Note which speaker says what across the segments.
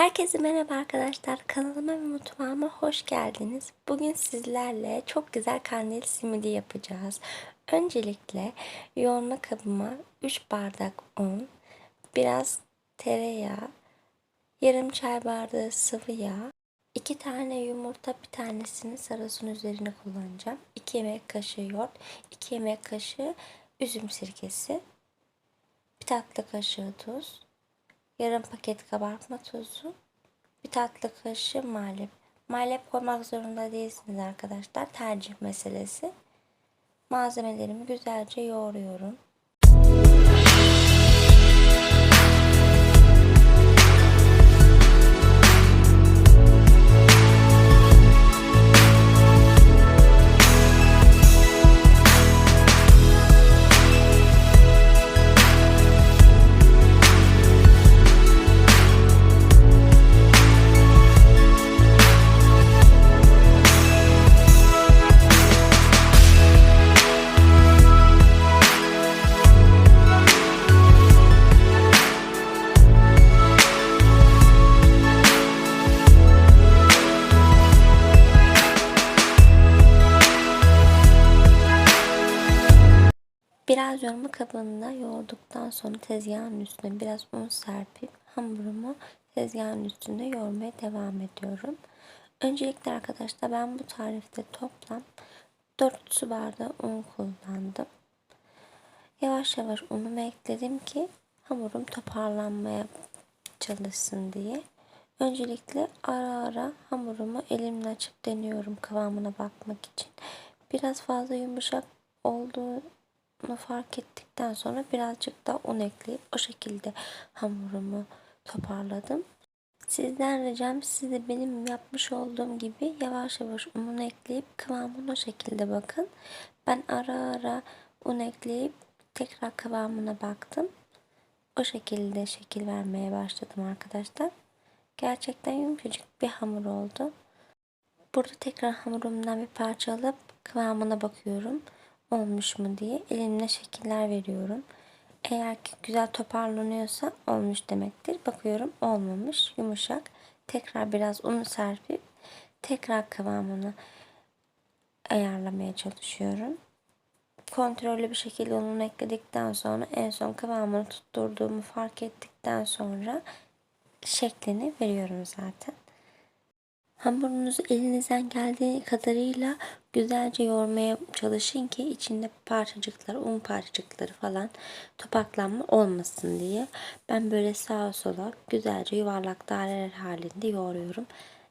Speaker 1: Herkese merhaba arkadaşlar. Kanalıma ve mutfağıma hoş geldiniz. Bugün sizlerle çok güzel karneli simidi yapacağız. Öncelikle yoğurma kabıma 3 bardak un, biraz tereyağı, yarım çay bardağı sıvı yağ, 2 tane yumurta bir tanesini sarısın üzerine kullanacağım. 2 yemek kaşığı yoğurt, 2 yemek kaşığı üzüm sirkesi, bir tatlı kaşığı tuz, yarım paket kabartma tozu, bir tatlı kaşığı malep. Malep koymak zorunda değilsiniz arkadaşlar. Tercih meselesi. Malzemelerimi güzelce yoğuruyorum. Biraz yoğurma kabında yoğurduktan sonra tezgahın üstüne biraz un serpip hamurumu tezgahın üstünde yoğurmaya devam ediyorum. Öncelikle arkadaşlar ben bu tarifte toplam 4 su bardağı un kullandım. Yavaş yavaş unumu ekledim ki hamurum toparlanmaya çalışsın diye. Öncelikle ara ara hamurumu elimle açıp deniyorum kıvamına bakmak için. Biraz fazla yumuşak olduğu bunu fark ettikten sonra birazcık da un ekleyip o şekilde hamurumu toparladım. Sizden ricam siz de benim yapmış olduğum gibi yavaş yavaş un ekleyip kıvamına o şekilde bakın. Ben ara ara un ekleyip tekrar kıvamına baktım. O şekilde şekil vermeye başladım arkadaşlar. Gerçekten yumuşacık bir hamur oldu. Burada tekrar hamurumdan bir parça alıp kıvamına bakıyorum olmuş mu diye elimle şekiller veriyorum. Eğer ki güzel toparlanıyorsa olmuş demektir. Bakıyorum olmamış yumuşak. Tekrar biraz un serpip tekrar kıvamını ayarlamaya çalışıyorum. Kontrollü bir şekilde ununu ekledikten sonra en son kıvamını tutturduğumu fark ettikten sonra şeklini veriyorum zaten. Hamurunuzu elinizden geldiği kadarıyla güzelce yoğurmaya çalışın ki içinde parçacıklar, un parçacıkları falan topaklanma olmasın diye. Ben böyle sağa sola güzelce yuvarlak daireler halinde yoğuruyorum.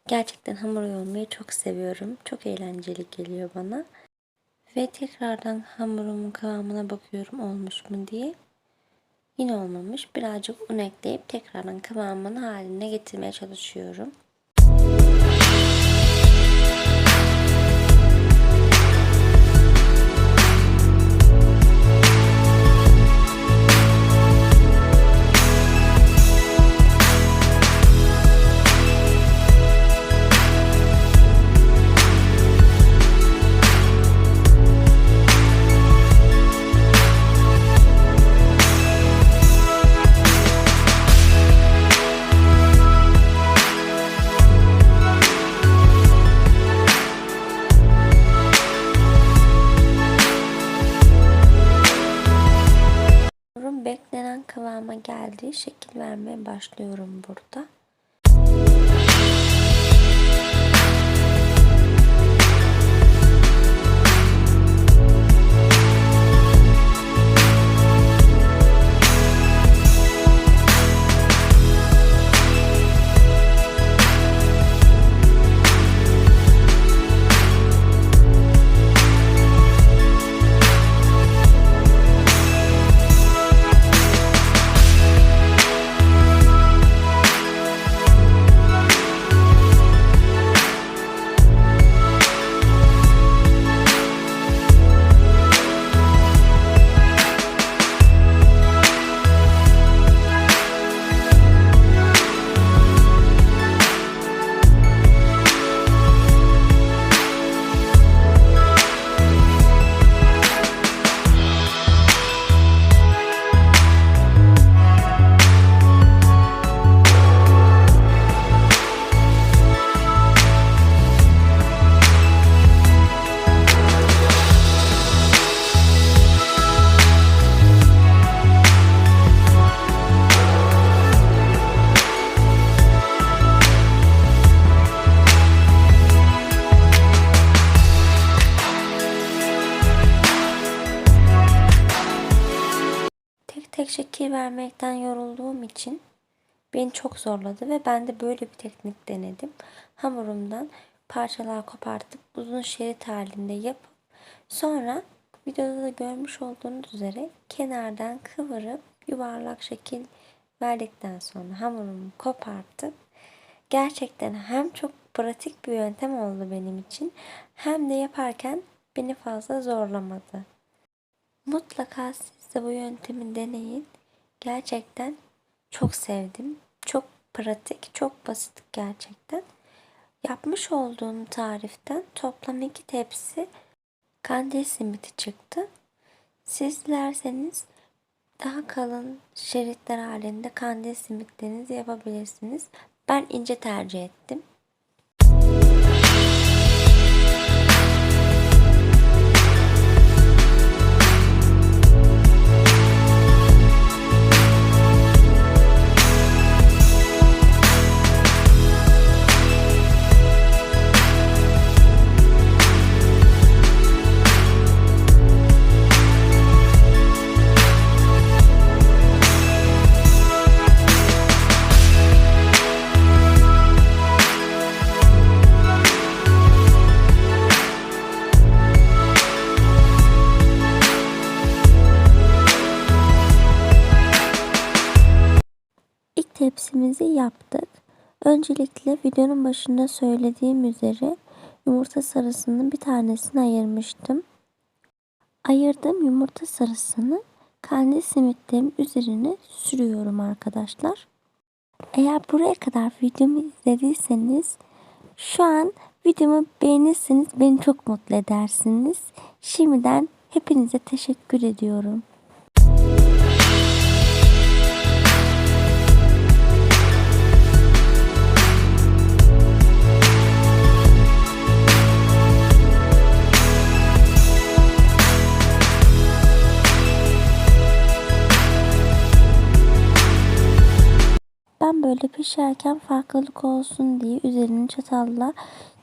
Speaker 1: Gerçekten hamur yoğurmayı çok seviyorum. Çok eğlenceli geliyor bana. Ve tekrardan hamurumun kıvamına bakıyorum olmuş mu diye. Yine olmamış. Birazcık un ekleyip tekrardan kıvamını haline getirmeye çalışıyorum. Kıvama geldiği şekil vermeye başlıyorum burada. Şekil vermekten yorulduğum için beni çok zorladı ve ben de böyle bir teknik denedim. Hamurumdan parçalar kopartıp uzun şerit halinde yapıp sonra videoda da görmüş olduğunuz üzere kenardan kıvırıp yuvarlak şekil verdikten sonra hamurumu kopartıp gerçekten hem çok pratik bir yöntem oldu benim için hem de yaparken beni fazla zorlamadı. Mutlaka siz de bu yöntemi deneyin. Gerçekten çok sevdim. Çok pratik, çok basit gerçekten. Yapmış olduğum tariften toplam iki tepsi kandil simiti çıktı. Siz dilerseniz daha kalın şeritler halinde kandil simitlerinizi yapabilirsiniz. Ben ince tercih ettim. Tepsimizi yaptık. Öncelikle videonun başında söylediğim üzere yumurta sarısının bir tanesini ayırmıştım. Ayırdığım yumurta sarısını kandil simitlerim üzerine sürüyorum arkadaşlar. Eğer buraya kadar videomu izlediyseniz şu an videomu beğenirseniz beni çok mutlu edersiniz. Şimdiden hepinize teşekkür ediyorum. Ben böyle pişerken farklılık olsun diye üzerine çatalla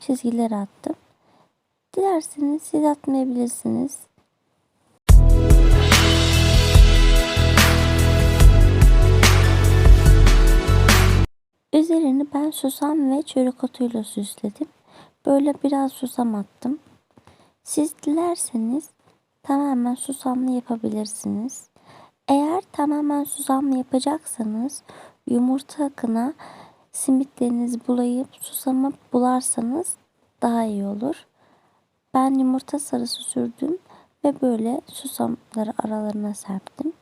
Speaker 1: çizgiler attım. Dilerseniz siz atmayabilirsiniz. Üzerini ben susam ve çörek otuyla süsledim. Böyle biraz susam attım. Siz dilerseniz tamamen susamlı yapabilirsiniz. Eğer tamamen susamlı yapacaksanız yumurta akına simitlerinizi bulayıp susamı bularsanız daha iyi olur. Ben yumurta sarısı sürdüm ve böyle susamları aralarına serptim.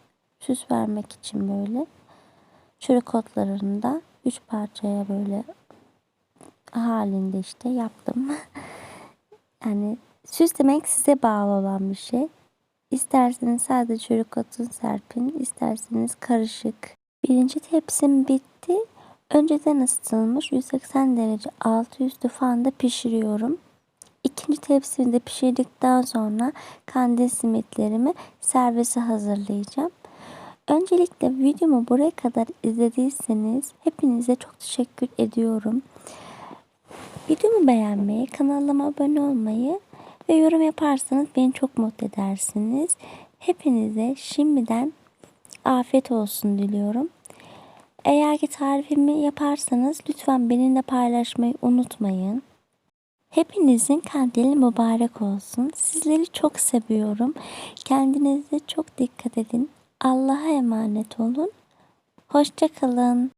Speaker 1: Süs vermek için böyle. Çörek otlarını da üç parçaya böyle halinde işte yaptım. yani süs demek size bağlı olan bir şey. İsterseniz sadece çörek otunu serpin, isterseniz karışık. Birinci tepsim bitti. Önceden ısıtılmış 180 derece altı üstü fanda pişiriyorum. İkinci tepsimi de pişirdikten sonra kandil simitlerimi servise hazırlayacağım. Öncelikle videomu buraya kadar izlediyseniz hepinize çok teşekkür ediyorum. Videomu beğenmeyi, kanalıma abone olmayı ve yorum yaparsanız beni çok mutlu edersiniz. Hepinize şimdiden afiyet olsun diliyorum. Eğer ki tarifimi yaparsanız lütfen benimle paylaşmayı unutmayın. Hepinizin kandili mübarek olsun. Sizleri çok seviyorum. Kendinize çok dikkat edin. Allah'a emanet olun. Hoşçakalın.